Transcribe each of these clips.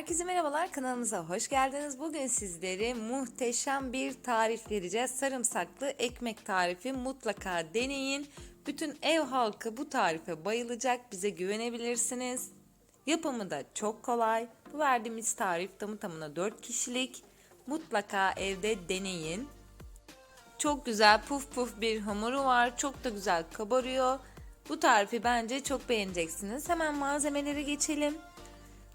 Herkese merhabalar kanalımıza hoş geldiniz. Bugün sizlere muhteşem bir tarif vereceğiz. Sarımsaklı ekmek tarifi mutlaka deneyin. Bütün ev halkı bu tarife bayılacak. Bize güvenebilirsiniz. Yapımı da çok kolay. Bu verdiğimiz tarif tamı tamına 4 kişilik. Mutlaka evde deneyin. Çok güzel puf puf bir hamuru var. Çok da güzel kabarıyor. Bu tarifi bence çok beğeneceksiniz. Hemen malzemelere geçelim.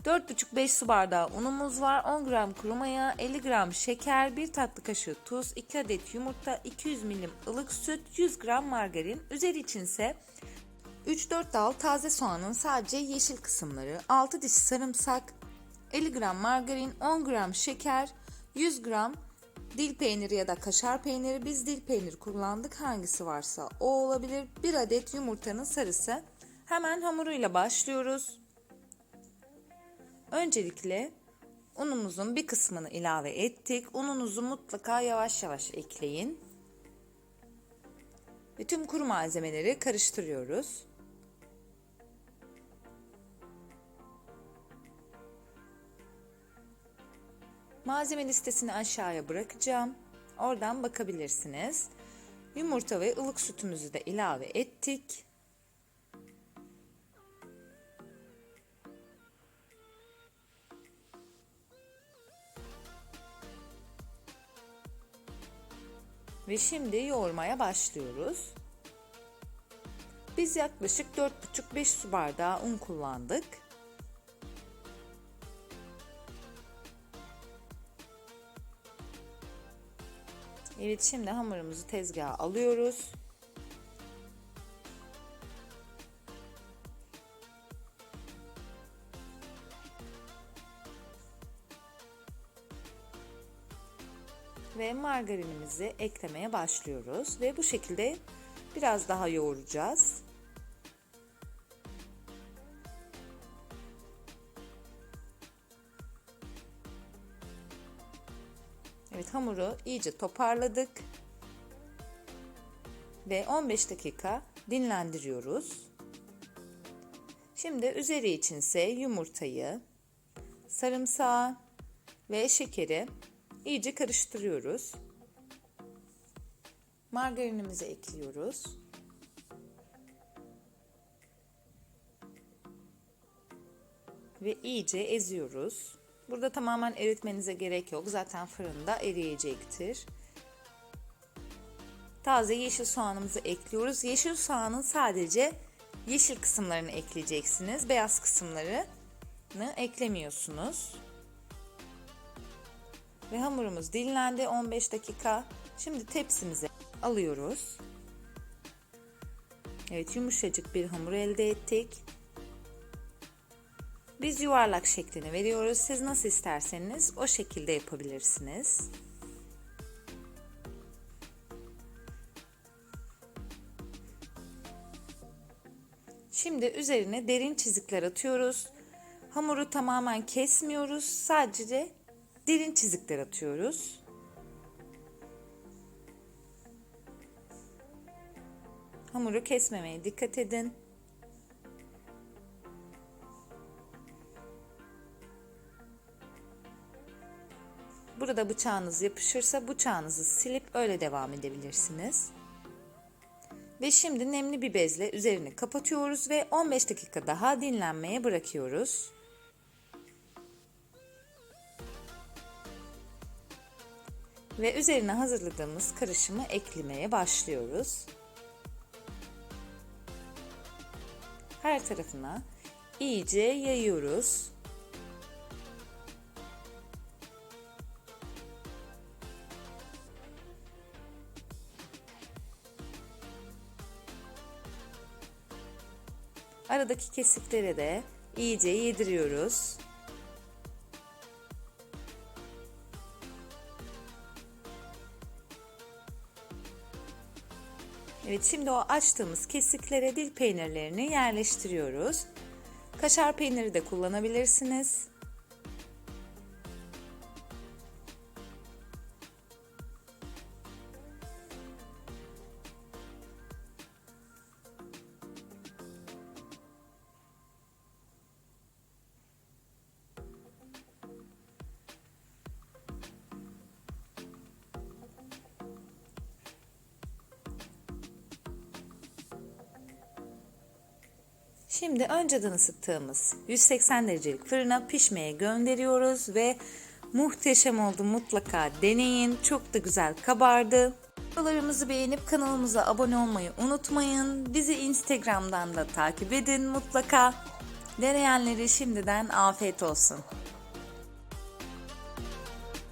4,5-5 su bardağı unumuz var. 10 gram kuru maya, 50 gram şeker, 1 tatlı kaşığı tuz, 2 adet yumurta, 200 milim ılık süt, 100 gram margarin. Üzeri içinse 3-4 dal taze soğanın sadece yeşil kısımları, 6 diş sarımsak, 50 gram margarin, 10 gram şeker, 100 gram dil peyniri ya da kaşar peyniri. Biz dil peyniri kullandık. Hangisi varsa o olabilir. 1 adet yumurtanın sarısı. Hemen hamuruyla başlıyoruz. Öncelikle unumuzun bir kısmını ilave ettik. Ununuzu mutlaka yavaş yavaş ekleyin. Ve tüm kuru malzemeleri karıştırıyoruz. Malzeme listesini aşağıya bırakacağım. Oradan bakabilirsiniz. Yumurta ve ılık sütümüzü de ilave ettik. Ve şimdi yoğurmaya başlıyoruz. Biz yaklaşık 4,5-5 su bardağı un kullandık. Evet şimdi hamurumuzu tezgaha alıyoruz. Ve margarinimizi eklemeye başlıyoruz ve bu şekilde biraz daha yoğuracağız. Evet hamuru iyice toparladık. Ve 15 dakika dinlendiriyoruz. Şimdi üzeri içinse yumurtayı, sarımsağı ve şekeri iyice karıştırıyoruz. Margarinimizi ekliyoruz. Ve iyice eziyoruz. Burada tamamen eritmenize gerek yok. Zaten fırında eriyecektir. Taze yeşil soğanımızı ekliyoruz. Yeşil soğanın sadece yeşil kısımlarını ekleyeceksiniz. Beyaz kısımlarını eklemiyorsunuz. Ve hamurumuz dinlendi 15 dakika. Şimdi tepsimize alıyoruz. Evet yumuşacık bir hamur elde ettik. Biz yuvarlak şeklini veriyoruz. Siz nasıl isterseniz o şekilde yapabilirsiniz. Şimdi üzerine derin çizikler atıyoruz. Hamuru tamamen kesmiyoruz. Sadece derin çizikler atıyoruz. Hamuru kesmemeye dikkat edin. Burada bıçağınız yapışırsa bıçağınızı silip öyle devam edebilirsiniz. Ve şimdi nemli bir bezle üzerini kapatıyoruz ve 15 dakika daha dinlenmeye bırakıyoruz. Ve üzerine hazırladığımız karışımı eklemeye başlıyoruz. Her tarafına iyice yayıyoruz. Aradaki kesiklere de iyice yediriyoruz. Evet şimdi o açtığımız kesiklere dil peynirlerini yerleştiriyoruz. Kaşar peyniri de kullanabilirsiniz. Şimdi önceden ısıttığımız 180 derecelik fırına pişmeye gönderiyoruz ve muhteşem oldu mutlaka deneyin. Çok da güzel kabardı. Videolarımızı beğenip kanalımıza abone olmayı unutmayın. Bizi Instagram'dan da takip edin mutlaka. Deneyenleri şimdiden afiyet olsun.